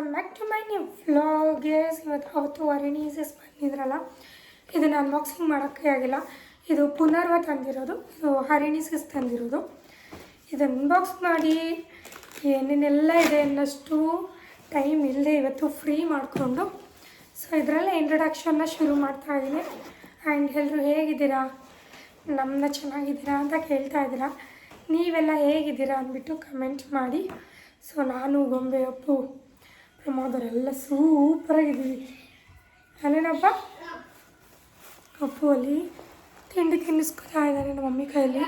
Welcome back to my new vlogs ಇವತ್ತು ಅವತ್ತು ವರಿಣೀಸಸ್ ಬಂದಿದ್ರಲ್ಲ, ಇದನ್ನು ಅನ್ಬಾಕ್ಸಿಂಗ್ ಮಾಡೋಕ್ಕೆ ಆಗಿಲ್ಲ. ಇದು ಪುನರ್ವ ತಂದಿರೋದು, ಇದು ಹರಿಣೀಸಸ್ ತಂದಿರೋದು. ಇದು ಅನ್ಬಾಕ್ಸ್ ಮಾಡಿ ಏನೇನೆಲ್ಲ ಇದೆ ಅನ್ನಷ್ಟು ಟೈಮ್ ಇಲ್ಲದೆ ಇವತ್ತು ಫ್ರೀ ಮಾಡಿಕೊಂಡು ಸೊ ಇದರಲ್ಲೇ ಇಂಟ್ರಡಕ್ಷನ್ನ ಶುರು ಮಾಡ್ತಾ ಇದ್ದೀನಿ ಆ್ಯಂಡ್ ಎಲ್ಲರೂ ಹೇಗಿದ್ದೀರಾ? ನಮ್ಮನ್ನ ಚೆನ್ನಾಗಿದ್ದೀರಾ ಅಂತ ಕೇಳ್ತಾ ಇದ್ದೀರಾ? ನೀವೆಲ್ಲ ಹೇಗಿದ್ದೀರಾ ಅಂದ್ಬಿಟ್ಟು ಕಮೆಂಟ್ ಮಾಡಿ. ಸೊ ನಾನು ಗೊಂಬೆ ಅಪ್ಪು. ಪ್ರಮೋದರೆಲ್ಲ ಸೂಪರಾಗಿದ್ದೀವಿ ಅಲ್ಲೇನಪ್ಪ? ಅಪ್ಪು ಅಲ್ಲಿ ತಿಂಡಿ ತಿನ್ನಿಸ್ಕೊತಾ ಇದ್ದಾರೆ ನಮ್ಮ ಮಮ್ಮಿ ಕೈಯಲ್ಲಿ.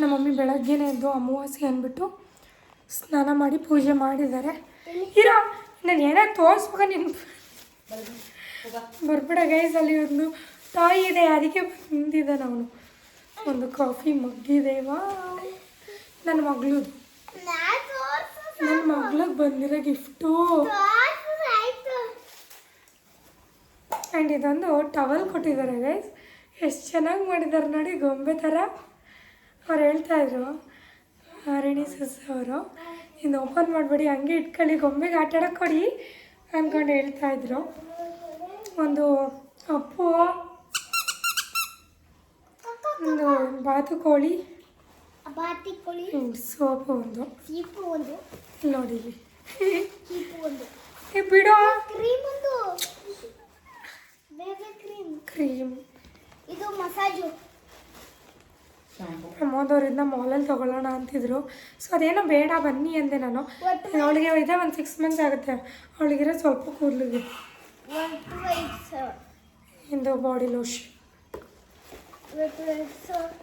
ನಮ್ಮ ಮಮ್ಮಿ ಬೆಳಗ್ಗೆನೇ ಎದ್ದು ಅಮಾವಾಸ್ಯೆ ಅಂದ್ಬಿಟ್ಟು ಸ್ನಾನ ಮಾಡಿ ಪೂಜೆ ಮಾಡಿದ್ದಾರೆ. ಇರೋ ನಾನು ಏನೇ ತೋರಿಸ್ಬೇಕು ನಿನ್ನ ಬರ್ಬೇಡ ಗೈಸ್ ಅಲ್ಲಿ ಒಂದು ತಾಯಿ ಇದೆ, ಅದಕ್ಕೆ ಬಂದಿದ್ದಾನೆ ಅವನು. ಒಂದು ಕಾಫಿ ಮಗ್ಗಿದೆ ವಾ ನನ್ನ ಮಗಳದು. ನನ್ನ ಮಗ್ಳಿಗೆ ಬಂದಿರೋ ಗಿಫ್ಟು. ಆ್ಯಂಡ್ ಇದೊಂದು ಟವಲ್ ಕೊಟ್ಟಿದ್ದಾರೆ ಗೈಸ್ ಎಷ್ಟು ಚೆನ್ನಾಗಿ ಮಾಡಿದ್ದಾರೆ ನೋಡಿ ಗೊಂಬೆ ಥರ. ಅವ್ರು ಹೇಳ್ತಾ ಇದ್ರು ಹರಿಣಿ ಸಸ್ ಅವರು ಇನ್ನು ಓಪನ್ ಮಾಡಬೇಡಿ ಹಂಗೆ ಇಟ್ಕೊಳ್ಳಿ ಗೊಂಬೆಗೆ ಆಟ ಆಡೋಕೆ ಕೊಡಿ ಅಂದ್ಕೊಂಡು ಹೇಳ್ತಾ ಇದ್ರು. ಒಂದು ಅಪ್ಪು ಒಂದು ಬಾತುಕೋಳಿ ಬಾತಿಕೋಳಿ. ಸೋಪು ಒಂದು. ಸೀಪು ಒಂದು. ನೋಡಿ ಬಿಡೋ. ಕ್ರೀಮ್ ಒಂದು. ಬೇಬಿ ಕ್ರೀಮ್ ಕ್ರೀಮ್ ಇದು ಮಸಾಜು. ಪ್ರಮೋದವ್ರಿಂದ ಮಾಲಲ್ಲಿ ತಗೊಳ್ಳೋಣ ಅಂತಿದ್ರು. ಸೊ ಅದೇನೋ ಬೇಡ ಬನ್ನಿ ಅಂದೆ ನಾನು. ಅವಳಿಗೆ ಇದೆ ಒಂದು ಸಿಕ್ಸ್ ಮಂತ್ಸ್ ಆಗುತ್ತೆ. ಅವಳಿಗಿರೋ ಸ್ವಲ್ಪ ಕೂದಲಿಗೆ. ಇಂದು ಬಾಡಿ ಲೋಷನ್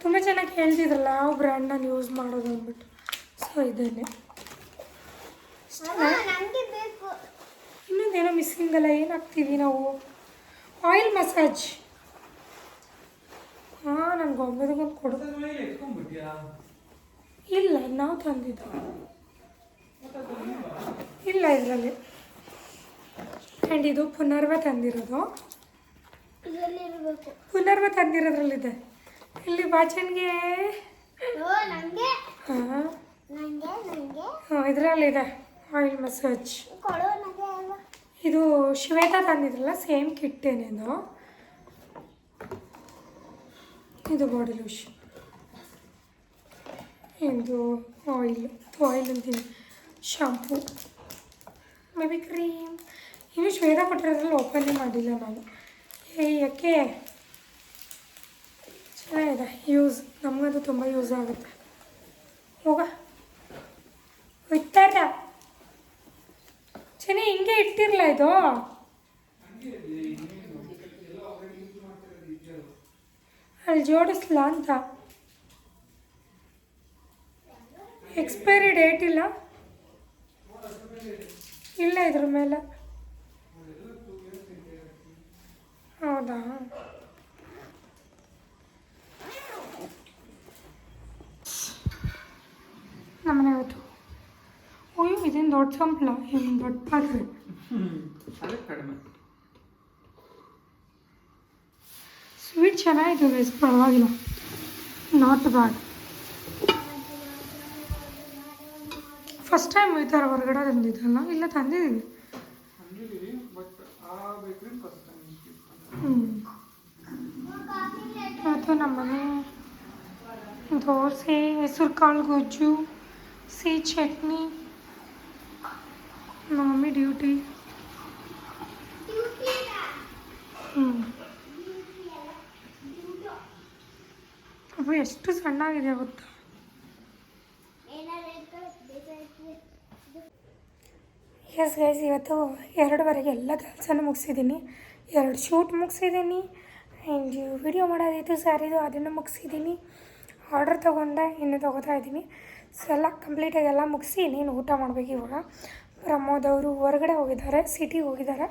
ತುಂಬ ಚೆನ್ನಾಗಿ ಹೇಳ್ತಿದ್ರಲ್ಲ ಯಾವ ಬ್ರ್ಯಾಂಡ್ ನಾನು ಯೂಸ್ ಮಾಡೋದು ಅಂದ್ಬಿಟ್ಟು. ಸೊ ಇದೇನೆ. ಇನ್ನೊಂದೇನೋ ಮಿಸ್ಸಿಂಗ್ ಅಲ್ಲ ಏನು ಹಾಕ್ತೀವಿ ನಾವು? ಆಯಿಲ್ ಮಸಾಜ್ ಹಾಂ ನನ್ನ ಗೊಂಬೆದಗೊಂದು ಕೊಡು. ಇಲ್ಲ ನಾವು ತಂದಿದ್ದು. ಇಲ್ಲ ಇದರಲ್ಲಿ. ಆ್ಯಂಡ್ ಇದು ಪುನರ್ವ ತಂದಿರೋದು. ಇದರಲ್ಲಿ ಇರಬೇಕು ಪುನರ್ವ ತಂದಿರೋದ್ರಲ್ಲಿದೆ. ಇಲ್ಲಿ ಬಾಚನ್ಗೆ. ಓ ನನಗೆ ಹಾಂ. ನನಗೆ ನನಗೆ ಹಾಂ ಇದರಲ್ಲಿದೆ. ಆಯಿಲ್ ಮಸಾಜ್ ಇದು ಶ್ವೇತಾ ತಂದಿದ್ರಲ್ಲ ಸೇಮ್ ಕಿಟ್ಟೇನೇನು ಇದು? ಬಾಡಿ ಲೋಷನ್ ಇದು ಆಯಿಲ್ ಆಯಿಲ್ ಅಂತೀನಿ ಶಾಂಪೂ ಮೇ ಬಿ ಕ್ರೀಮ್ ಇನ್ನು ಶ್ವೇತಾ ಕೊಟ್ಟಿರೋದ್ರಲ್ಲಿ ಓಪನ್ನೇ ಮಾಡಿಲ್ಲ ನಾನು. ಏ ಯಾಕೆ? ಚೆನ್ನಾಗಿದೆ ಯೂಸ್ ನಮಗದು ತುಂಬ ಯೂಸ್ ಆಗುತ್ತೆ. ಹೋಗ. ಇತ್ತಾರ ಚೆನ್ನಿ ಹಿಂಗೆ ಇಟ್ಟಿರಲ್ಲ ಇದು. ಅಲ್ಲಿ ಜೋಡಿಸ್ಲಾ ಅಂತ. ಎಕ್ಸ್ಪೈರಿ ಡೇಟ್ ಇಲ್ಲ? ಇಲ್ಲ ಇದ್ರ ಮೇಲೆ. ಹೌದಾ? ನಮ್ಮನೆ ಇವತ್ತು ಇದೇನು ದೊಡ್ಡ ಸಂಪ್ಲ ಏನು ದೊಡ್ಡ ಪಾತ್ರೆ ಕಡಿಮೆ. ಸ್ವೀಟ್ ಚೆನ್ನಾಗಿದೆ ಗೈಸ್ ಪರವಾಗಿಲ್ಲ. ನಾಟ್ ಬ್ಯಾಡ್ ಫಸ್ಟ್ ಟೈಮ್ ಈ ಥರ ಹೊರಗಡೆ ತಂದಿದ್ದಲ್ಲ? ಇಲ್ಲ ತಂದಿದ್ದೀವಿ. ಇವತ್ತು ನಮ್ಮನೆ ದೋಸೆ ಹೆಸರು ಕಾಳು ಗೊಜ್ಜು ಸಿಹಿ ಚಟ್ನಿ ಡ್ಯೂಟಿ. ಹ್ಞೂ ಅವು ಎಷ್ಟು ಸಣ್ಣಾಗಿದೆ ಗೊತ್ತಾ? ಎಸ್ ಗೈಸ್ ಇವತ್ತು ಎರಡುವರೆಗೆ ಎಲ್ಲ ಕೆಲಸನೂ ಮುಗಿಸಿದ್ದೀನಿ. ಎರಡು ಶೂಟ್ ಮುಗಿಸಿದ್ದೀನಿ. ಆ್ಯಂಡ್ ವಿಡಿಯೋ ಮಾಡೋದಿತ್ತು ಸ್ಯಾರಿದು ಅದನ್ನು ಮುಗಿಸಿದ್ದೀನಿ. ಆರ್ಡರ್ ತೊಗೊಂಡೆ ಇನ್ನೂ ತೊಗೋತಾ ಇದ್ದೀನಿ. ಸೊ ಎಲ್ಲ ಕಂಪ್ಲೀಟಾಗಿ ಎಲ್ಲ ಮುಗಿಸಿ ಇನ್ನೇನು ಊಟ ಮಾಡಬೇಕು ಇವಾಗ. ಪ್ರಮೋದ್ ಅವರು ಹೊರಗಡೆ ಹೋಗಿದ್ದಾರೆ, ಸಿಟಿಗೆ ಹೋಗಿದ್ದಾರೆ.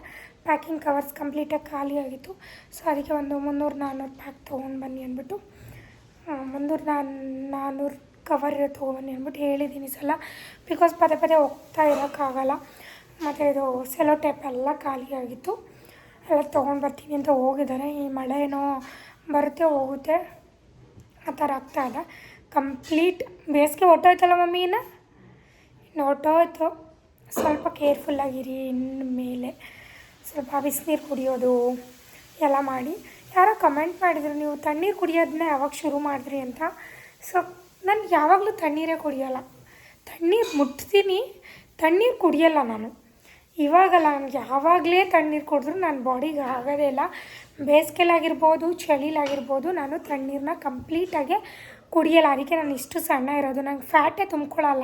ಪ್ಯಾಕಿಂಗ್ ಕವರ್ಸ್ ಕಂಪ್ಲೀಟಾಗಿ ಖಾಲಿ ಆಗಿತ್ತು. ಸೊ ಅದಕ್ಕೆ ಒಂದು ಮುನ್ನೂರು ನಾನ್ನೂರು ಪ್ಯಾಕ್ ತೊಗೊಂಡು ಬನ್ನಿ ಅಂದ್ಬಿಟ್ಟು ಮುನ್ನೂರು ನಾನ್ ನಾನ್ನೂರು ಕವರ್ ತೊಗೊಬನ್ನಿ ಅಂದ್ಬಿಟ್ಟು ಹೇಳಿದ್ದೀನಿ ಸಲ. ಬಿಕಾಸ್ ಪದೇ ಪದೇ ಹೋಗ್ತಾ ಇರೋಕ್ಕಾಗಲ್ಲ ಮತ್ತು ಇದು ಸೆಲೋ ಟೇಪ್ ಎಲ್ಲ ಖಾಲಿಯಾಗಿತ್ತು ಎಲ್ಲ ತೊಗೊಂಡು ಬರ್ತೀನಿ ಅಂತ ಹೋಗಿದ್ದಾರೆ. ಈ ಮಳೆ ಏನೋ ಬರುತ್ತೆ, ಹೋಗುತ್ತೆ. ಆ ಥರ ಆಗ್ತಾ ಇದೆ. ಕಂಪ್ಲೀಟ್ ಬೇಸಿಗೆ ಹೊಟ್ಟೋಯ್ತಲ್ಲ ಮಮ್ಮಿನ ಇನ್ನು ಹೊಟ್ಟೋಯ್ತು. ಸ್ವಲ್ಪ ಕೇರ್ಫುಲ್ಲಾಗಿರಿ ಇನ್ನು ಮೇಲೆ ಸ್ವಲ್ಪ ಬಿಸಿನೀರು ಕುಡಿಯೋದು ಎಲ್ಲ ಮಾಡಿ. ಯಾರೋ ಕಮೆಂಟ್ ಮಾಡಿದ್ರು, ನೀವು ತಣ್ಣೀರು ಕುಡಿಯೋದನ್ನ ಯಾವಾಗ ಶುರು ಮಾಡಿದ್ರಿ? ಅಂತ. ಸೊ ನಾನು ಯಾವಾಗಲೂ ತಣ್ಣೀರೇ ಕುಡಿಯೋಲ್ಲ. ತಣ್ಣೀರು ಮುಟ್ತೀನಿ, ತಣ್ಣೀರು ಕುಡಿಯೋಲ್ಲ ನಾನು. ಇವಾಗಲ್ಲ ನನಗೆ ಯಾವಾಗಲೇ ತಣ್ಣೀರು ಕುಡಿದ್ರೂ ನನ್ನ ಬಾಡಿಗೆ ಆಗೋದೇ ಇಲ್ಲ. ಬೇಸಿಗೆಲಾಗಿರ್ಬೋದು, ಚಳಿಲಾಗಿರ್ಬೋದು, ನಾನು ತಣ್ಣೀರನ್ನ ಕಂಪ್ಲೀಟಾಗಿ ಕುಡಿಯೋಲ್ಲ. ಅದಕ್ಕೆ ನಾನು ಇಷ್ಟು ಸಣ್ಣ ಇರೋದು. ನಂಗೆ ಫ್ಯಾಟೇ ತುಂಬ್ಕೊಳ್ಳಲ್ಲ.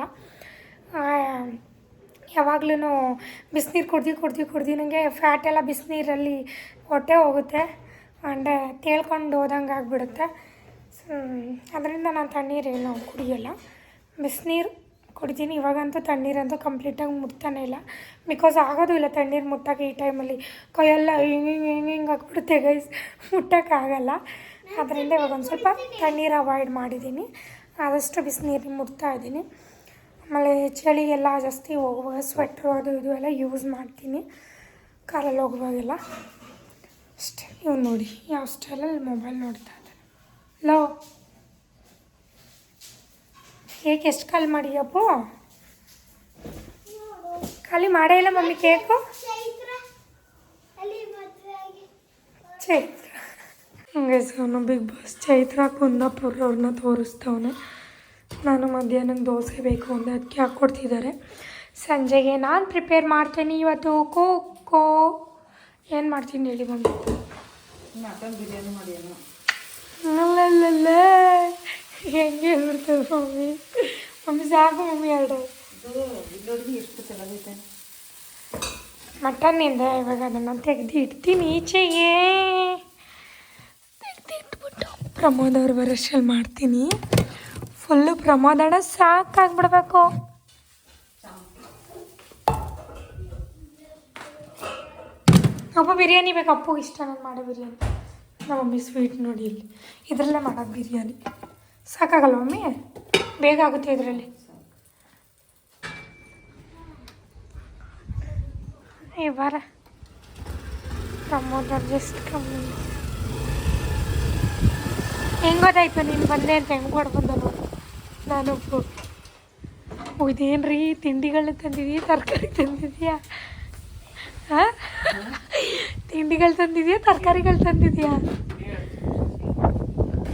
ಯಾವಾಗ್ಲೂ ಬಿಸಿನೀರು ಕುಡ್ದು ಕುಡ್ದು ಕುಡ್ದು ನನಗೆ ಫ್ಯಾಟ್ ಎಲ್ಲ ಬಿಸಿನೀರಲ್ಲಿ ಹೊಟ್ಟೆ ಹೋಗುತ್ತೆ ಆ್ಯಂಡ್ ತೇಳ್ಕೊಂಡು ಹೋದಂಗೆ ಆಗಿಬಿಡುತ್ತೆ. ಅದರಿಂದ ನಾನು ತಣ್ಣೀರೇನು ಕುಡಿಯೋಲ್ಲ. ಬಿಸಿನೀರು ಕುಡಿತೀನಿ. ಇವಾಗಂತೂ ತಣ್ಣೀರಂತೂ ಕಂಪ್ಲೀಟಾಗಿ ಮುಟ್ತಾನೆ ಇಲ್ಲ. ಬಿಕಾಸ್ ಆಗೋದು ಇಲ್ಲ ತಣ್ಣೀರು ಮುಟ್ಟಕ್ಕೆ ಈ ಟೈಮಲ್ಲಿ. ಕೈಯೆಲ್ಲ ಹಿಂಗೆ ಹಿಂಗೆ ಹಿಂಗೆ ಹಿಂಗೆ ಹಾಕ್ಬಿಡುತ್ತೆ ಗೈಸ್ ಮುಟ್ಟೋಕ್ಕಾಗಲ್ಲ. ಅದರಿಂದ ಇವಾಗ ಒಂದು ಸ್ವಲ್ಪ ತಣ್ಣೀರು ಅವಾಯ್ಡ್ ಮಾಡಿದ್ದೀನಿ. ಆದಷ್ಟು ಬಿಸಿನೀರು ಮುಟ್ತಾ ಇದ್ದೀನಿ. ಆಮೇಲೆ ಚಳಿಗೆಲ್ಲ ಜಾಸ್ತಿ ಹೋಗುವಾಗ ಸ್ವೆಟ್ರು ಅದು ಇದು ಎಲ್ಲ ಯೂಸ್ ಮಾಡ್ತೀನಿ. ಕಾರಲ್ಲಿ ಹೋಗುವಾಗೆಲ್ಲ. ಅಷ್ಟೇ. ನೀವು ನೋಡಿ. ಯಾವ ಸ್ಟೈಲಲ್ಲಿ ಮೊಬೈಲ್ ನೋಡ್ತಾ ಇದ್ದಾರೆ ಲೋ. ಕೇಕ್ ಎಷ್ಟು ಖಾಲಿ ಮಾಡಿಯಪ್ಪು ಖಾಲಿ ಮಾಡೇ ಇಲ್ಲ ಮಮ್ಮಿ ಕೇಕು? ಚೈತ್ರ. ಹಂಗೆ ಸೋನು ಬಿಗ್ ಬಾಸ್ ಚೈತ್ರ, ಕುಂದಾಪುರ ಅವ್ರನ್ನ ತೋರಿಸ್ತವನೆ ನಾನು ಮಧ್ಯಾಹ್ನಕ್ಕೆ ದೋಸೆ ಬೇಕು ಅಂದರೆ ಅದಕ್ಕೆ ಹಾಕ್ಕೊಡ್ತಿದ್ದಾರೆ. ಸಂಜೆಗೆ ನಾನು ಪ್ರಿಪೇರ್ ಮಾಡ್ತೀನಿ ಇವತ್ತು. ಕೋಕೋ ಏನು ಮಾಡ್ತೀನಿ ಹೇಳಿ ಮಮ್ಮಿ ಮಟನ್ ಬಿರಿಯಾನಿ ಮಾಡಿ ಏನು ಅಲ್ಲಲ್ಲಲ್ಲ. ಹೆಂಗೆ ಹೇಳ್ಬಿಡ್ತದೆ ಮಮ್ಮಿ. ಮಮ್ಮಿ ಸಾಕು ಮಮ್ಮಿ ಎರಡು. ಮಟನ್ ಇಂದ ಎಷ್ಟು ಚೆನ್ನಾಗೈತೆ. ಮಟನ್ನಿಂದ ಇವಾಗ ಅದನ್ನು ತೆಗೆದು ಇಡ್ತೀನಿ ಈಚೆಗೆ. ತೆಗ್ದು ಇಟ್ಬಿಟ್ಟು ಪ್ರಮೋದ್ ಅವ್ರ ಬರೋಷ್ಟಲ್ಲಿ ಮಾಡ್ತೀನಿ. ಫುಲ್ಲು ಪ್ರಮಾದಣ ಸಾಕಾಗ್ಬಿಡ್ಬೇಕು ಅಪ್ಪ ಬಿರಿಯಾನಿ ಬೇಕು. ಅಪ್ಪಗೆ ಇಷ್ಟ ನಾನು ಮಾಡೋ ಬಿರಿಯಾನಿ. ನಮ್ಮ ಮಮ್ಮಿ ಸ್ವೀಟ್ ನೋಡಿ ಇಲ್ಲಿ. ಇದರಲ್ಲೇ ಮಾಡೋದು ಬಿರಿಯಾನಿ. ಸಾಕಾಗಲ್ಲ ಮಮ್ಮಿ? ಬೇಗ ಆಗುತ್ತೆ ಇದರಲ್ಲಿ. ಏ, ಬಾರ. ಪ್ರಮೋದರ್ ಜಸ್ಟ್ ಕಮ್ಮಿ ಹೆಂಗೋದಾಯ್ತು ನೀನು ಬಂದೆ ಅಂತ ಹೆಂಗೆ ಮಾಡಿ ಬಂದ ನೋಡು ನಾನು ಓ ಇದೇನು ರೀ ತಿಂಡಿಗಳು ತಂದಿದೀಯ ತರಕಾರಿ ತಂದಿದ್ಯಾ? ಹಾಂ ತಿಂಡಿಗಳು ತಂದಿದ್ಯಾ ತರಕಾರಿಗಳು ತಂದಿದ್ಯಾ?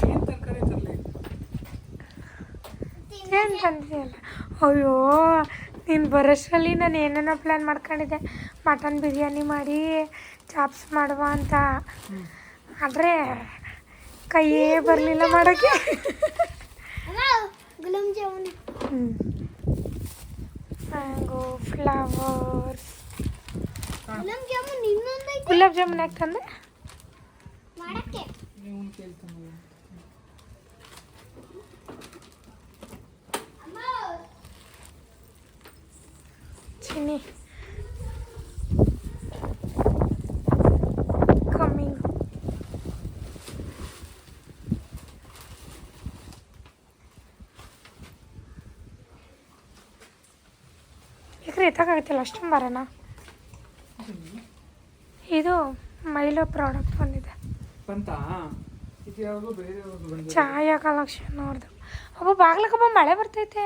ಏನು ತರಕಾರಿ ತರಲಿ? ಏನು ತಂದಿದೆಯಲ್ಲ ಅಯ್ಯೋ ನೀನು ಬರೋಷ್ಟರಲ್ಲಿ ನಾನು ಏನೇನೋ ಪ್ಲ್ಯಾನ್ ಮಾಡ್ಕೊಂಡಿದ್ದೆ. ಮಟನ್ ಬಿರಿಯಾನಿ ಮಾಡಿ ಚಾಪ್ಸ್ ಮಾಡುವ ಅಂತ. ಆದರೆ ಕೈಯೇ ಬರಲಿಲ್ಲ ಮಾಡೋಕ್ಕೆ. गुलाब जामुन మ్యాంగో ఫ్లవర్స్ గులాబ్ జామున్ నిన్న గులాబ్ జామున్ ఎక్కడ ಅಷ್ಟು ಅಷ್ಟೊಂದು ಬರೋಣ. ಇದು ಮೈಲೋ ಪ್ರಾಡಕ್ಟ್ ಬಂದಿದೆ. ಛಾಯಾ ಕಲೆಕ್ಷನ್ ನೋಡ್ದು ಅಬ್ಬ ಬಾಗ್ಲಕ್ಕಬ್ಬ ಮಳೆ ಬರ್ತೈತೆ.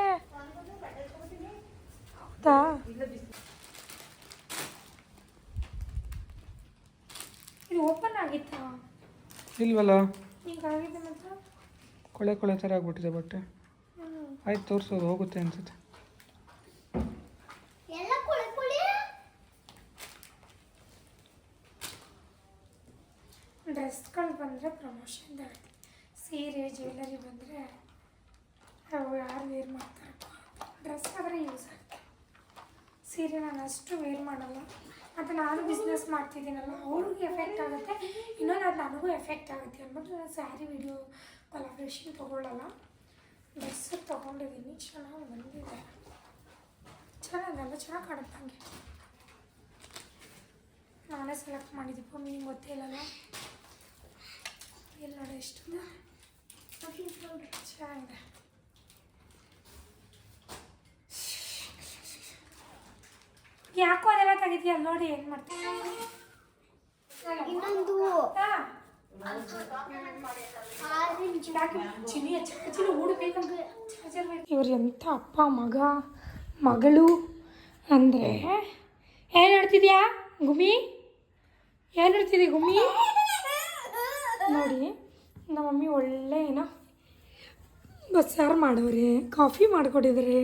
ಹೌದಾ? ಇದು ಓಪನ್ ಆಗಿತ್ತಾ? ಇಲ್ವಲ್ಲ? ಕೊಳೆ ಕೊಳೆ ಥರ ಆಗ್ಬಿಟ್ಟಿದೆ ಬಟ್ಟೆ. ಆಯ್ತು ತೋರಿಸೋದು ಹೋಗುತ್ತೆ ಅನ್ಸುತ್ತೆ ಎಲ್ಲ ಕುಳಿ ಕುಳಿ ಡ್ರೆಸ್ಗಳು ಬಂದರೆ ಪ್ರಮೋಷನ್ ಆಗುತ್ತೆ ಸೀರೆ ಜ್ಯುವೆಲರಿ ಬಂದರೆ ಅವು ಯಾರು ವೇರ್ ಮಾಡ್ತಾರೆ ಡ್ರೆಸ್ ಆದರೆ ಯೂಸ್ ಆಗುತ್ತೆ. ಸೀರೆ ನಾನು ಅಷ್ಟು ವೇರ್ ಮಾಡಲ್ಲ. ಮತ್ತು ನಾನು ಬಿಸ್ನೆಸ್ ಮಾಡ್ತಿದ್ದೀನಲ್ಲ, ಅವ್ರಿಗೆ ಎಫೆಕ್ಟ್ ಆಗುತ್ತೆ. ಇನ್ನೊಂದು ಅದು ನನಗೂ ಎಫೆಕ್ಟ್ ಆಗುತ್ತೆ ಅಂದ್ಬಿಟ್ಟು ನಾನು ಸ್ಯಾರಿ ವಿಡಿಯೋ ಕೊಲಾಬ್ರೇಷನ್ ತೊಗೊಳ್ಳಲ್ಲ. ಡ್ರೆಸ್ ತೊಗೊಂಡಿದ್ದೀನಿ ಚೆನ್ನಾಗಿ ಬಂದಿದೆ. ಚೆನ್ನಾಗಲ್ಲ ಚೆನ್ನಾಗಿ ಕಾಣುತ್ತೆ ಹಂಗೆ. ನಾನೇ ಸೆಲೆಕ್ಟ್ ಮಾಡಿದ್ದಪ್ಪ ಮೀನು ಗೊತ್ತೇ ಇಲ್ಲಲ್ಲ? ಇಲ್ಲಿ ನೋಡಿ ಎಷ್ಟು ಚೆನ್ನಾಗಿದೆ. ಯಾಕೋ ಅದೆಲ್ಲ ತೆಗಿತೀಯ? ಅಲ್ಲಿ ನೋಡಿ ಏನು ಮಾಡ್ತೀನಿ ಇನ್ನೊಂದು. ಎಂತ ಇವ್ರು ಎಂಥ ಅಪ್ಪ ಮಗ ಮಗಳು ಅಂದರೆ. ಏನು ಹೇಳ್ತಿದ್ಯಾ ಗುಮಿ ಏನು ಹೇಳ್ತಿದ್ದಿ ಗುಮ್ಮಿ? ನೋಡಿ ನಮ್ಮ ಮಮ್ಮಿ ಒಳ್ಳೆ ಏನೋ ಬಸ್ಸಾರು ಮಾಡೋರೆ, ಕಾಫಿ ಮಾಡಿಕೊಟ್ಟಿದ್ದಾರೆ,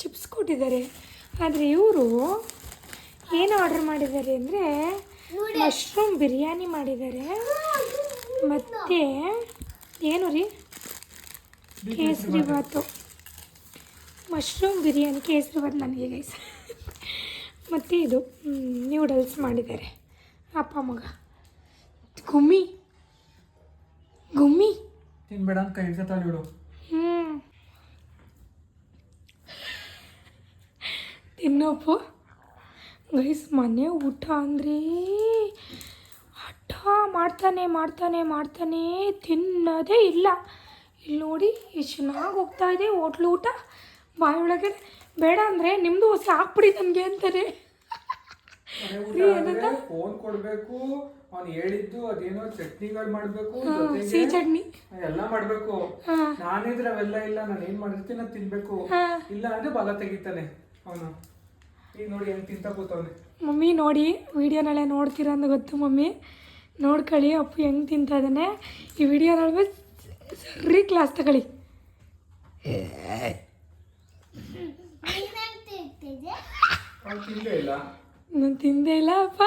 ಚಿಪ್ಸ್ ಕೊಟ್ಟಿದ್ದಾರೆ. ಆದರೆ ಇವರು ಏನು ಆರ್ಡ್ರ್ ಮಾಡಿದ್ದಾರೆ ಅಂದರೆ ಮಶ್ರೂಮ್ ಬಿರಿಯಾನಿ ಮಾಡಿದ್ದಾರೆ. ಮತ್ತು ಏನು ರೀ? ಕೇಸರಿ ಬಾತು ಮಶ್ರೂಮ್ ಬಿರಿಯಾನಿ, ಕೇಸರಿ ಬಾತ್ ನನಗೆ ಗೈಸ್ ಮತ್ತು ಇದು ನ್ಯೂಡಲ್ಸ್ ಮಾಡಿದ್ದಾರೆ. ಅಪ್ಪ ಮಗ. ಗುಮ್ಮಿ. ಗುಮ್ಮಿ. ತಿನ್ಬೇಡ ಅಂತ ಕೈ ಹಿಡ್ಕೊತಾಳೆ ಬಿಡು ತಿನ್ನಪ್ಪು ಗೈಸ್ ಮನೆ ಊಟ ಅಂದ್ರೆ ಹಠ ಮಾಡ್ತಾನೆ ಮಾಡ್ತಾನೆ ಮಾಡ್ತಾನೆ ತಿನ್ನೋದೇ ಇಲ್ಲ. ಇಲ್ಲಿ ನೋಡಿ ಎಷ್ಟು ಚೆನ್ನಾಗಿ ಹೋಗ್ತಾ ಇದೆ ಹೋಟ್ಲು ಊಟ. ಬಾಯಿ ಒಳಗೆ ಬೇಡ ಅಂದರೆ ನಿಮ್ಮದು ಸಾಕ್ಬಿಡಿ ನನಗೆ ಅಂತಾರೆ ಫೋನ್ ಕೊಡ್ಬೇಕು ಅವ್ನು ಹೇಳಿದ್ದು ಅದೇನೋ ಚಟ್ನಿಗಳು ಮಾಡ್ಬೇಕು ಸಿಹಿ ಚಟ್ನಿ. ಎಲ್ಲ ಮಾಡ್ಬೇಕು. ನಾನಿದ್ರೆ ಅವೆಲ್ಲ ಇಲ್ಲ ನಾನು ಏನ್ ಮಾಡಿರ್ತೀನಿ ಅದ್ ತಿನ್ಬೇಕು. ಇಲ್ಲ ಅಂದ್ರೆ ಬಲ ತೆಗಿತಾನೆ ಅವನು. ಈಗ ನೋಡಿ ಹೆಂಗ್ ತಿಂತ ಕೂತವ್ನೆ. ಮಮ್ಮಿ ನೋಡಿ ವಿಡಿಯೋ ನಾಳೆ ನೋಡ್ತೀರಾ ಅಂತ ಗೊತ್ತು ಮಮ್ಮಿ. ನೋಡ್ಕೊಳ್ಳಿ ಅಪ್ಪು ಹೆಂಗ್ ತಿಂತಾ ಇದ್ದಾನೆ. ಈ ವಿಡಿಯೋ ನೋಡ್ಬೇಕು ಸರಿ ಕ್ಲಾಸ್ ತಗೊಳ್ಳಿ. ನಾನು ತಿಂದೇ ಇಲ್ಲ ಅಪ್ಪ.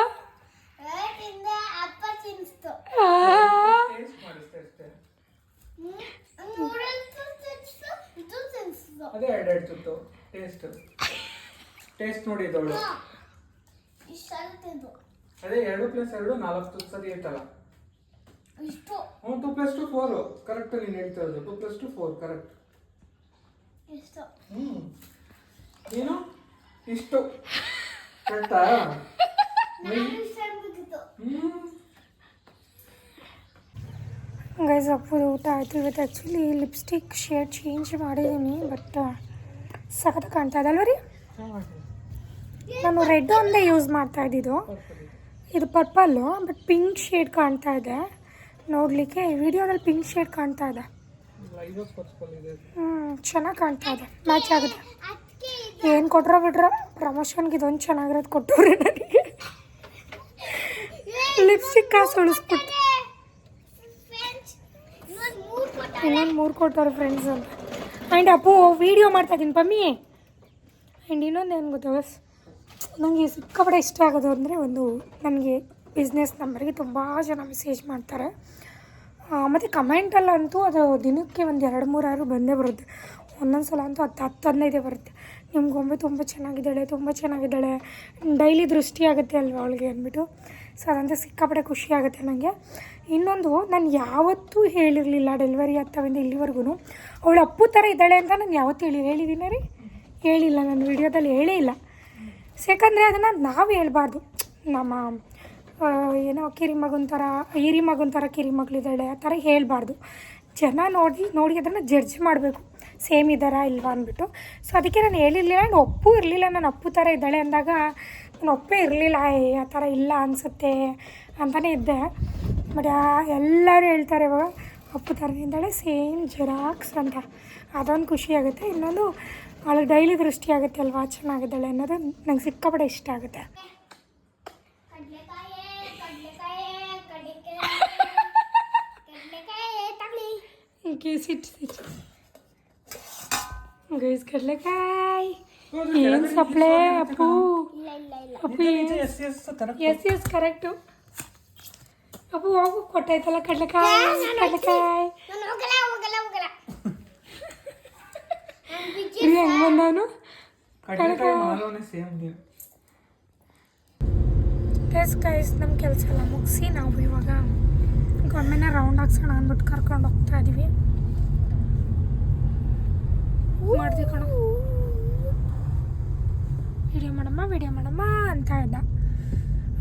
ಇದು ಅದೇ ಎರಡು ತುತ್ತು. ಟೇಸ್ಟ್ ಟೇಸ್ಟ್ ನೋಡಿ ಇದವಳು ಇಷ್ಟಲ್ಲಿ ತಿಂದು. ಅದೇ ಎರಡು ಪ್ಲಸ್ ಎರಡು ನಾಲ್ಕು ತುತ್ತು ಸರಿ ಇರ್ತಲ್ಲ ಇಷ್ಟು. ಹ್ಞೂ two plus two four correct ನೀನು ಹೇಳ್ತಾ ಇರೋದು. Two plus two four correct ಇಷ್ಟು. ಹ್ಞೂ. ಏನು ಇಷ್ಟು. ಕರೆಕ್ಟಾ ಹ್ಞೂ ಗೈಸ್ ಅಪ್ಪುದು ಊಟ ಆಯಿತು. ಇವತ್ತು ಆ್ಯಕ್ಚುಲಿ ಲಿಪ್ಸ್ಟಿಕ್ ಶೇಡ್ ಚೇಂಜ್ ಮಾಡಿದ್ದೀನಿ ಬಟ್ ಸಖತ್ ಕಾಣ್ತಾ ಇದೆ ಅಲ್ವ ರೀ? ನಾನು ರೆಡ್ ಒಂದೇ ಯೂಸ್ ಮಾಡ್ತಾ ಇದ್ದಿದ್ದು. ಇದು ಪರ್ಪಲ್ಲು ಬಟ್ ಪಿಂಕ್ ಶೇಡ್ ಕಾಣ್ತಾ ಇದೆ. ನೋಡಲಿಕ್ಕೆ ವಿಡಿಯೋದಲ್ಲಿ ಪಿಂಕ್ ಶೇಡ್ ಕಾಣ್ತಾ ಇದೆ. ಹ್ಞೂ ಚೆನ್ನಾಗಿ ಕಾಣ್ತಾ ಇದೆ. ಮ್ಯಾಚ್ ಆಗುತ್ತೆ. ಅದಕ್ಕೆ ಏನು ಕೊಟ್ರೋ ಬಿಟ್ರೋ ಪ್ರಮೋಷನ್ಗೆ ಇದೊಂದು ಚೆನ್ನಾಗಿರೋದು ಕೊಟ್ಟವ್ರೆ ನನಗೆ. ಲಿಪ್ಸ್ಟಿಕ್ ಕಾಸು ಉಳಿಸ್ಬಿಟ್ಟು ಫ್ರೆಂಡ್ಸ್ ಇನ್ನೊಂದು ಮೂರು ಕೊಟ್ಟ ಇನ್ನೊಂದು ಮೂರು ಕೊಟ್ಟವ್ರೆ ಫ್ರೆಂಡ್ಸ್ ಅಂತ. ಆ್ಯಂಡ್ ಅಪ್ಪು ವೀಡಿಯೋ ಮಾಡ್ತಾ ಇದ್ದೀನಿ ಪಮ್ಮಿ. ಆ್ಯಂಡ್ ಇನ್ನೊಂದು ಏನು ಗೊತ್ತಾ ಬಸ್ ನನಗೆ ಸಿಕ್ಕಾಪಟ್ಟೆ ಇಷ್ಟ ಆಗೋದು ಅಂದರೆ ಒಂದು ನನಗೆ ಬಿಸ್ನೆಸ್ ನಂಬರ್ಗೆ ತುಂಬ ಜನ ಮೆಸೇಜ್ ಮಾಡ್ತಾರೆ. ಮತ್ತು ಕಮೆಂಟಲ್ಲಂತೂ ಅದು ದಿನಕ್ಕೆ ಒಂದು ಎರಡು ಮೂರಾರು ಬಂದೇ ಬರುತ್ತೆ. ಒಂದೊಂದು ಸಲ ಅಂತೂ ಹತ್ತು ಹತ್ತು ಹದಿನೈದೇ ಬರುತ್ತೆ. ನಿಮ್ಮ ಗೊಂಬೆ ತುಂಬ ಚೆನ್ನಾಗಿದ್ದಾಳೆ ತುಂಬ ಚೆನ್ನಾಗಿದ್ದಾಳೆ. ಡೈಲಿ ದೃಷ್ಟಿ ಆಗುತ್ತೆ ಅಲ್ವಾ ಅವಳಿಗೆ ಅಂದ್ಬಿಟ್ಟು. ಸೊ ಅದಂತ ಸಿಕ್ಕಾಪಟ್ಟೆ ಖುಷಿ ಆಗುತ್ತೆ ನನಗೆ ಇನ್ನೊಂದು, ನಾನು ಯಾವತ್ತೂ ಹೇಳಿರಲಿಲ್ಲ ಡೆಲಿವರಿ ಆಗ್ತಾವಿಂದ ಇಲ್ಲಿವರೆಗೂ ಅವಳು ಅಪ್ಪು ಥರ ಇದ್ದಾಳೆ ಅಂತ ನಾನು ಯಾವತ್ತೂ ಹೇಳಿ ಹೇಳಿದ್ದೀನಿ ರೀ? ಹೇಳಿಲ್ಲ, ನಾನು ವಿಡಿಯೋದಲ್ಲಿ ಹೇಳೇ ಇಲ್ಲ. ಯಾಕಂದರೆ ಅದನ್ನು ನಾವು ಹೇಳ್ಬಾರ್ದು. ನಮ್ಮ ಏನೋ ಕಿರಿ ಮಗನ ಥರ ಹಿರಿ ಮಗನ ಥರ ಕಿರಿ ಮಗಳಿದ್ದಾಳೆ ಆ ಥರ ಹೇಳ್ಬಾರ್ದು. ಜನ ನೋಡಿ ನೋಡಿ ಅದನ್ನು ಜಡ್ಜ್ ಮಾಡಬೇಕು. ಸೇಮ್ ಇದ್ದಾರಾ ಇಲ್ವಾ ಅಂದ್ಬಿಟ್ಟು. ಸೊ ಅದಕ್ಕೆ ನಾನು ಹೇಳಿರಲಿಲ್ಲ ಆ್ಯಂಡ್ ಒಪ್ಪು ಇರಲಿಲ್ಲ ನಾನು ಅಪ್ಪು ಥರ ಇದ್ದಾಳೆ ಅಂದಾಗ ನಾನು ಒಪ್ಪೇ ಇರಲಿಲ್ಲ ಏ ಆ ಥರ ಇಲ್ಲ ಅನಿಸುತ್ತೆ ಅಂತಲೇ ಇದ್ದೆ. ಬಟ್ ಎಲ್ಲರೂ ಹೇಳ್ತಾರೆ ಇವಾಗ ಅಪ್ಪು ಥರ ಇದ್ದಾಳೆ ಸೇಮ್ ಜೆರಾಕ್ಸ್ ಅಂತ. ಅದೊಂದು ಖುಷಿ ಆಗುತ್ತೆ. ಇನ್ನೊಂದು ಅವಳಿಗೆ ಡೈಲಿ ದೃಷ್ಟಿ ಆಗುತ್ತೆ ಅಲ್ವಾ ಚೆನ್ನಾಗಿದ್ದಾಳೆ ಅನ್ನೋದು ನಂಗೆ ಸಿಕ್ಕಾಪಟ್ಟೆ ಇಷ್ಟ ಆಗುತ್ತೆ. ಕಡ್ಲೆಕಾಯಿ ಕಡ್ಲೆಕಾಯಿ ಗೈಸ್ ಕಡ್ಲೆಕಾಯಿ ಏನು supply Appu? Appu yes yes correct. Appu ಹೋಗು ಕೊಟ್ಟಾಯ್ತಲ್ಲ ಕಡ್ಲೆಕಾಯಿ ಕಡ್ಲೆಕಾಯಿ ಹೆಂಗೆ ಬಂದವನು? ಎಸ್ ಗೈಸ್ ನಮ್ಮ ಕೆಲಸ ಎಲ್ಲ ಮುಗಿಸಿ ನಾವು ಇವಾಗ ಗೊಮ್ಮೆನ ರೌಂಡ್ ಹಾಕ್ಸೋಣ ಅಂದ್ಬಿಟ್ಟು ಕರ್ಕೊಂಡು ಹೋಗ್ತಾ ಇದೀವಿ. ಮಾಡ್ದೆ ಕಣ. ವಿಡಿಯೋ ಮಾಡಮ್ಮ ವಿಡಿಯೋ ಮಾಡಮ್ಮ ಅಂತ ಇದ್ದ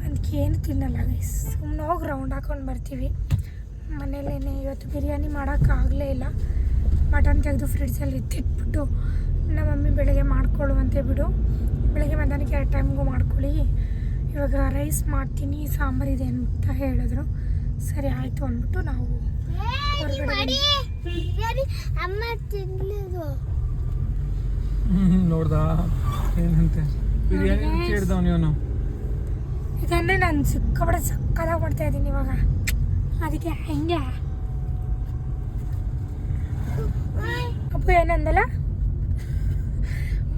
ಅದಕ್ಕೆ ಏನು ತಿನ್ನಲ್ಲ ಗೈಸ್ ಸುಮ್ಮನೆ ಹೋಗಿ ರೌಂಡ್ ಹಾಕೊಂಡು ಬರ್ತೀವಿ. ಮನೇಲೇನೆ ಇವತ್ತು ಬಿರಿಯಾನಿ ಮಾಡೋಕ್ಕಾಗಲೇ ಇಲ್ಲ. ಮಟನ್ ತೆಗೆದು ಫ್ರಿಡ್ಜಲ್ಲಿ ಎತ್ತಿಟ್ಬಿಟ್ಟು ನಮ್ಮ ಮಮ್ಮಿ ಬೆಳಗ್ಗೆ ಮಾಡ್ಕೊಳ್ಳುವಂತೆ ಬಿಡು. ಬೆಳಗ್ಗೆ ಮಧ್ಯಾಹ್ನಕ್ಕೆ ಎರಡು ಟೈಮ್ಗೂ ಮಾಡ್ಕೊಳ್ಳಿ. ಇವಾಗ ರೈಸ್ ಮಾಡ್ತೀನಿ ಸಾಂಬಾರಿದೆ ಅಂತ ಹೇಳಿದ್ರು. ಸರಿ ಆಯಿತು ಅಂದ್ಬಿಟ್ಟು ನಾವು ಹೊರಗಡೆ ಅಮ್ಮ ಬಿರಿಯಾನಿ ತಿನ್ಲಿದು ನೋಡ್ದಾ? ಏನಂತೆ ಬಿರಿಯಾನಿ ಹಿಡ್ದವ್ ಇವನು. ಇದನ್ನೇ ನಾನು ಸಿಕ್ಕಾಪಡೆ ಸಕ್ಕದಾಗ ಮಾಡ್ತಾ ಇದ್ದೀನಿ ಇವಾಗ. ಅದಕ್ಕೆ ಹೆಂಗೆ. ಅಪ್ಪು ಏನಂದಲ್ಲ?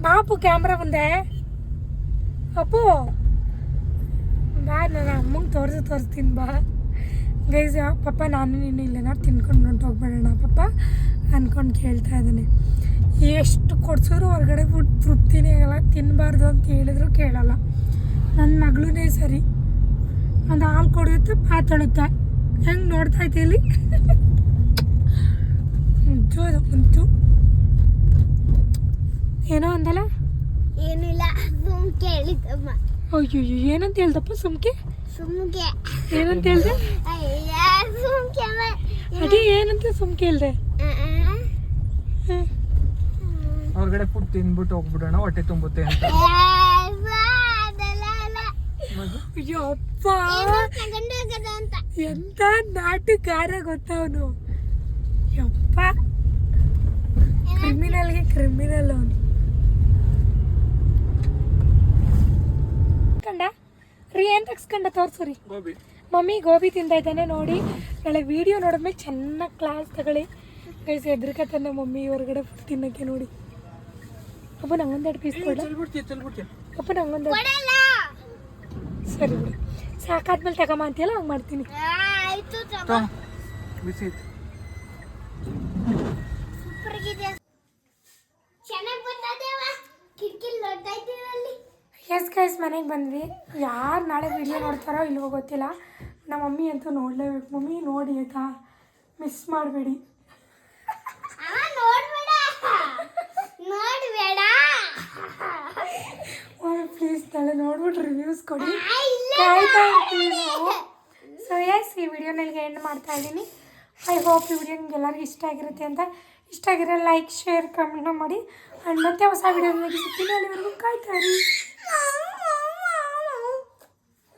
ಬಾಪು ಕ್ಯಾಮ್ರಾ ಮುಂದೆ. ಅಪ್ಪು. ಬಾ ನಾನು ಅಮ್ಮಂಗೆ ತೋರಿಸಿ ತೋರಿಸ್ತೀನಿ ಬಾ. ಗೈಸ್ ಪಪ್ಪ ನಾನು ನೀನು ಇಲ್ಲೇನ ತಿನ್ಕೊಂಡು ಹೊಂಟು ಹೋಗ್ಬೇಡಣ ಪಪ್ಪ ಅಂದ್ಕೊಂಡು ಕೇಳ್ತಾ ಇದ್ದಾನೆ ಎಷ್ಟು ಕೊಡ್ಸಿದ್ರು ಹೊರಗಡೆ ಫುಡ್ ತೃಪ್ತಿನೇ ಆಗಲ್ಲ ತಿನ್ನಬಾರ್ದು ಅಂತ ಹೇಳಿದ್ರು ಕೇಳಲ್ಲ. ನನ್ನ ಮಗಳೂ ಸರಿ. ಒಂದು ಹಾಲು ಕೊಡುತ್ತೆ ಪಾತೊಳುತ್ತೆ ಹೆಂಗೆ ನೋಡ್ತಾ ಇದ್ದೀಲಿ ಅದು ಮುಂಚು ಏನೋ ಅಂದಲ್ಲ? ಏನಿಲ್ಲ ಸುಮ್ಕೆ ಕೇಳಿದಮ್ಮ ಅಯ್ಯೋ ಏನಂತ ಹೇಳ್ದಪ್ಪ ಸುಮ್ಕೆ? ಸುಮ್ಕೆ. ಏನಂತ ಹೇಳ್ದೆ? ಅಯ್ಯ ಸುಮ್ಕೆ ಅದೇ ಏನಂತ ಸುಮ್ಕೆ ಹೇಳ್ದೆ? ಹ್ಮ್. ಹೊರಗಡೆ ಫುಡ್ ತಿನ್ಬಿಟ್ಟು ಹೋಗ್ಬಿಡೋಣ ಹೊಟ್ಟೆ ತುಂಬುತ್ತೆ ಅಂತ. ಮಗು ಅಯ್ಯೋ ಅಪ್ಪ ತಗೊಂಡು ಹೋಗೋದು ಅಂತ. ಎಂತ ನಾಟಕಾರ ಗೊತ್ತವನು ಯಪ್ಪ ಕ್ರಿಮಿನಲ್ಗೆ ಕ್ರಿಮಿನಲ್ ಅವನು. ಕಂಡ ರೀ ಏನ್ ತಗ್ಸ್ಕಂಡ ತೋರ್ಸು ಗೋಬಿ. ಮಮ್ಮಿ ಗೋಬಿ ತಿಂತಾ ಇದ್ದಾನೆ ನೋಡಿ. ನಾಳೆ ವಿಡಿಯೋ ನೋಡಿದ್ಮೇಲೆ ಚೆನ್ನಾಗಿ ಕ್ಲಾಸ್ ತಗೊಳ್ಳಿ. ಗೈಸ್ ಎದ್ರಿಕತ್ತನ್ನ ಮಮ್ಮಿ ಹೊರಗಡೆ ಫುಡ್ ತಿನ್ನಕ್ಕೆ ನೋಡಿ. ಅಪ್ಪ ನಂಗೊಂದೆರಡು ಪೀಸ್ ಕೊಡ ಅಪ್ಪ ಕೊಡಲ್ಲ. ಸರಿ ಬಿಡು. ಸಾಕಾದ್ಮೇಲೆ ತಗೊಂಬ ಅಂತೀಯಲ್ಲ ಹಂಗೆ ಮಾಡ್ತೀನಿ. ಬಿಸಿ ಸೂಪರ್ ಆಗಿದೆ ಚೆನ್ನಾಗಿ ಬಂದದೇವ? ಕಿಟಕಿ ನೋಡ್ತಾ ಇದ್ದೀರಲ್ಲಿ ಎಸ್ ಗೈಸ್ ಮನೆಗೆ ಬಂದ್ವಿ. ಯಾರು ನಾಳೆ ವಿಡಿಯೋ ನೋಡ್ತಾರೋ ಇಲ್ವೋ ಗೊತ್ತಿಲ್ಲ. ನಮ್ಮ ಮಮ್ಮಿ ಅಂತೂ ನೋಡಲೇಬೇಕು. ಮಮ್ಮಿ ನೋಡಿ ಆಯ್ತಾ? ಮಿಸ್ ಮಾಡಬೇಡಿ. ನಾಳೆ ನೋಡ್ಬಿಟ್ಟು ರಿವ್ಯೂಸ್ ಕೊಡಿ. ಕಾಯ್ತಾ ಇರ್ತೀವಿ ನಾವು. ಸೊ ಎಸ್ ಈ ವಿಡಿಯೋ ನನಗೆ ಎಂಡ್ ಮಾಡ್ತಾ ಇದ್ದೀನಿ. ಐ ಹೋಪ್ ಈ ವಿಡಿಯೋ ನಿಮ್ಗೆ ಎಲ್ಲರಿಗೂ ಇಷ್ಟ ಆಗಿರುತ್ತೆ ಅಂತ. ಇಷ್ಟ ಆಗಿರೋ ಲೈಕ್ ಶೇರ್ ಕಮೆಂಟ್ನ ಮಾಡಿ. ಆ್ಯಂಡ್ ಮತ್ತೆ ಹೊಸ ವಿಡಿಯೋ ಸಿಗ್ತೀನಿ ಅಲ್ಲಿವರೆಗೂ ಕಾಯ್ತಾ ಇರಿ.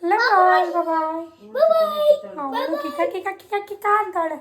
ಬಾಯ್ ಬಾಯ್ ಬಾಯ್ ಕಿಕ್ಕ ಕಿಕ್ಕ ಕಿಕ್ಕ ಕಿಕ್ಕ. ಅಂತಾಳೆ.